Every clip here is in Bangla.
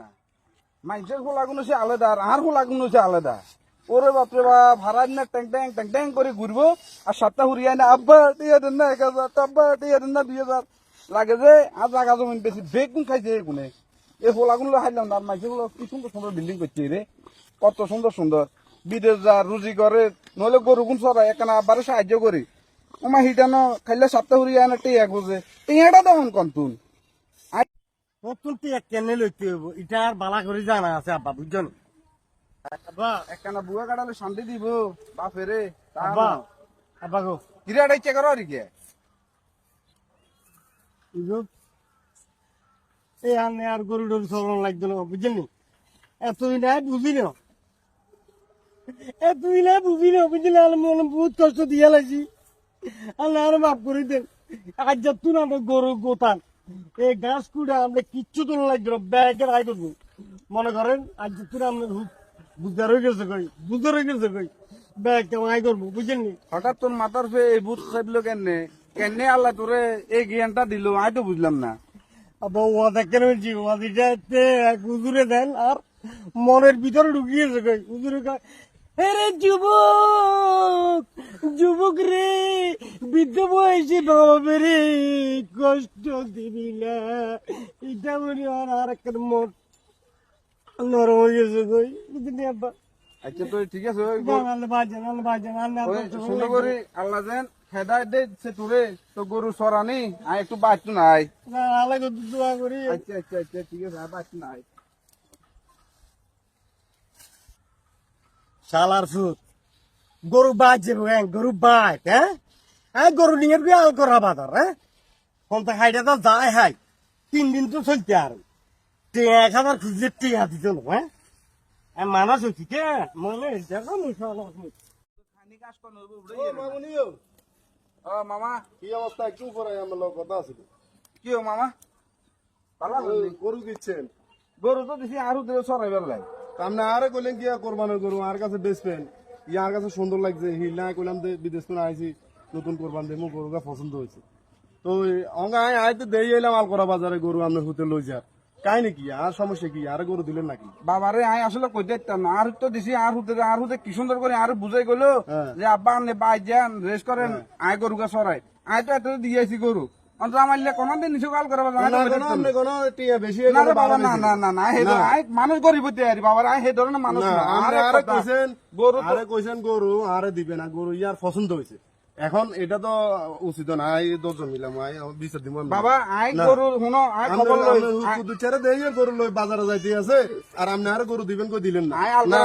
না। আলাদা আর আলাদা। বাপরে ট্যাং ট্যাং ট্যাং ট্যাং করে ঘুরবো। আর সাতটা না আব্বা এক হাজার না, দুই হাজার। লাগে যে আর জাগা জমিন বেগুন খাইছে না কি সুন্দর সুন্দর বিল্ডিং করছে রে। কত সুন্দর সুন্দর। বিদেশ যা, রুজি করে, নইলে গরু গুণ সরাই এখানে আবার সাহায্য করি। আমার হিটানো, খাইলে সাতটা হুরিয়ায় না টিয়া খুঁজে। টিয়াটা দেওয়ান কন্তুন। নতুন টিয়া কেনে লইতে হইব। এটা আর বালা করে জানা আছে আব্বা বুঝছেন? আব্বা একখানা বুয়া কাটালে শান্তি দিব বাপেরে আব্বা আব্বা গো। কিরাটা ইচ্ছে করো আর কি? ইগো এই আনে আর গরু ডরু চলন লাগতো না বুঝছেন নি? এতদিন আর বুঝি না। এতদিন আর বুঝি না বুঝলি আর মনে বহুত কষ্ট দিয়া লাগছি আল্লাহ আর মাফ করে দেন। আজ যাতুন আমরা গরু গোতান। এই গাছ কুড়ে আমরা কিচ্ছু তো লাগবে না ব্যাগের আয় করব। মনে করেন আজ যাতুন আমরা বুঝদার হয়ে গেছে কই বুঝদার হয়ে গেছে কই ব্যাগ কেমন আয় করব বুঝছেন নি? হঠাৎ তোর মাথার ফে এই ভূত খাইলো কেনে কেনে আল্লাহ তোরে এই জ্ঞানটা দিল? আমি তো বুঝলাম না। আবার ওয়াদা কেন বলছি ওয়াদিটাতে এক হুজুরে দেন আর মনের ভিতরে ঢুকিয়েছে কই কয় আরে যুবক যুবক রে বৃদ্ধ বয়সে বাবা রে কষ্ট দিবি না। এটা মনে আর একটা মন নরম হয়ে গেছে কই বুঝলি আব্বা? আচ্ছা তো ঠিক আছে আল্লাহ বাজান আল্লাহ বাজান আল্লাহ ওই সুন্দর করে আল্লাহ যেন হেদায় তোরে তো গরু সরানি আমি একটু বাঁচতু নাই। আল্লাহ দোয়া করি। আচ্ছা আচ্ছা আচ্ছা ঠিক আছে বাঁচতু নাই। শালার সুদ গরু বাজ যাব হ্যাঁ গরু বাজ হ্যাঁ? হ্যাঁ গরু নিয়ে গিয়ে আল করা বাজার হ্যাঁ? কোন তো হাইটা তো যায় হাই। তিন দিন তো চলতে আর। এক হাজার খুঁজলে টিয়া দিত না হ্যাঁ? হ্যাঁ মানাস হচ্ছি কে? মনে দেখো মামা। কি অবস্থা? একটু পরে আমার লোক কথা আছে। কি মামা? গরু দিচ্ছেন। গরু তো দিছি আরও দিলে সরাই বেলাই আপনি আরে কইলেন কি কোরবানের গরু আর কাছে বেচবেন ইয়ার কাছে সুন্দর লাগছে হিল না কইলাম যে বিদেশ থেকে আইছি নতুন কোরবান দিয়ে মোৰ গরুটা পছন্দ হয়েছে। তো অঙ্গা আই আই তো দেই এলাম আলকরা বাজারে গরু আপনার হুতে লই যার। কাই নাকি আর সমস্যা কি আর গরু দিলেন নাকি? বাবারে আমি আসলে কই দিতাম না। আর তো দিছি আর হুতে আর হুতে কি সুন্দর করে আর বুঝাই গেলো হ্যাঁ। যে আব্বা আনলে বাই যান রেস্ট করেন আয় গরু গা সরাই। আয় তো এত দিয়েছি গরু। আমার কোনদিন না, না, না না মানুষ গরিব হতে বাবার আয় হে ধরনের মানুষ না, না আপনি আরে আরে কথা, কইছেন গরু আরে কইছেন গরু আরে দিবে না গরু ইয়ার পছন্দ হয়েছে এখন এটা তো উচিত না আই দশজন মিলাম আই বিচার দিব বাবা আয় গরু শুনো আয় খবর লই আমরা আয়- দেই গরু লই বাজারে যাইতে আছে আর আপনি আর গরু দিবেন কই দিলেন না।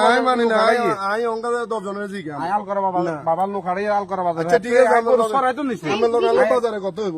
আই মানি না আই আই অঙ্কা দশজনের জিগা আয় আল করা বাবা লোক আল করা বাজার আচ্ছা ঠিক আছে আয় আমরা গরু লগে- সরাই তো নিছি আমরা লগে বাজারে কত হইব